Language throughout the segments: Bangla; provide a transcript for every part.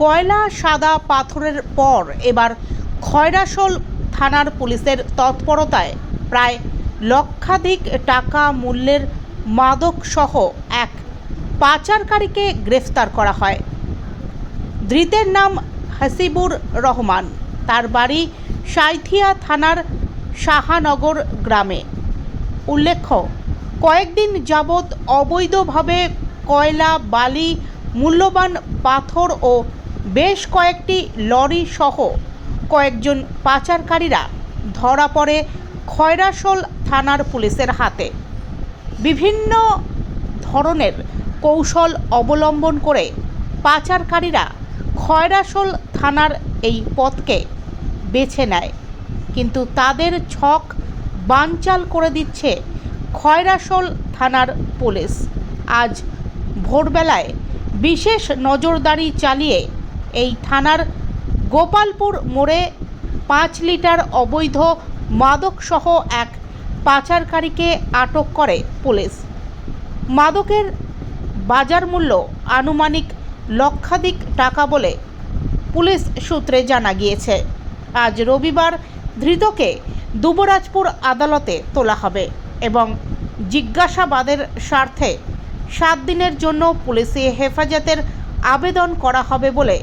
কয়লা, সাদা পাথরের পর এবার খয়রাসোল থানার পুলিশের তৎপরতায় প্রায় লক্ষাধিক টাকা মূল্যের মাদক সহ এক পাচারকারীকে গ্রেফতার করা হয়। ধৃতের নাম হাসিবুর রহমান। তার বাড়ি সাঁইথিয়া থানার শাহানগর গ্রামে। উল্লেখ্য, কয়েকদিন যাবৎ অবৈধভাবে কয়লা, বালি, মূল্যবান পাথর ও বেশ কয়েকটি লরি সহ কয়েকজন পাচারকারীরা ধরা পড়ে খয়রাসোল থানার পুলিশের হাতে। বিভিন্ন ধরনের কৌশল অবলম্বন করে পাচারকারীরা খয়রাসোল থানার এই পথকে বেছে নেয়। কিন্তু তাদের ছক বানচাল করে দিচ্ছে খয়রাসোল থানার পুলিশ। আজ ভোরবেলায় বিশেষ নজরদারি চালিয়ে এই থানার গোপালপুর মোড়ে পাঁচ লিটার অবৈধ মাদকসহ এক পাচারকারীকে আটক করে পুলিশ। মাদকের বাজার মূল্য আনুমানিক লক্ষাধিক টাকা বলে পুলিশ সূত্রে জানা গিয়েছে। আজ রবিবার ধৃতকে দুবরাজপুর আদালতে তোলা হবে এবং জিজ্ঞাসাবাদের স্বার্থে সাত দিনের জন্য পুলিশি হেফাজতের আবেদন করা হবে বলে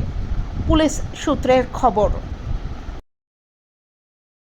পুলিশ সূত্রের খবর।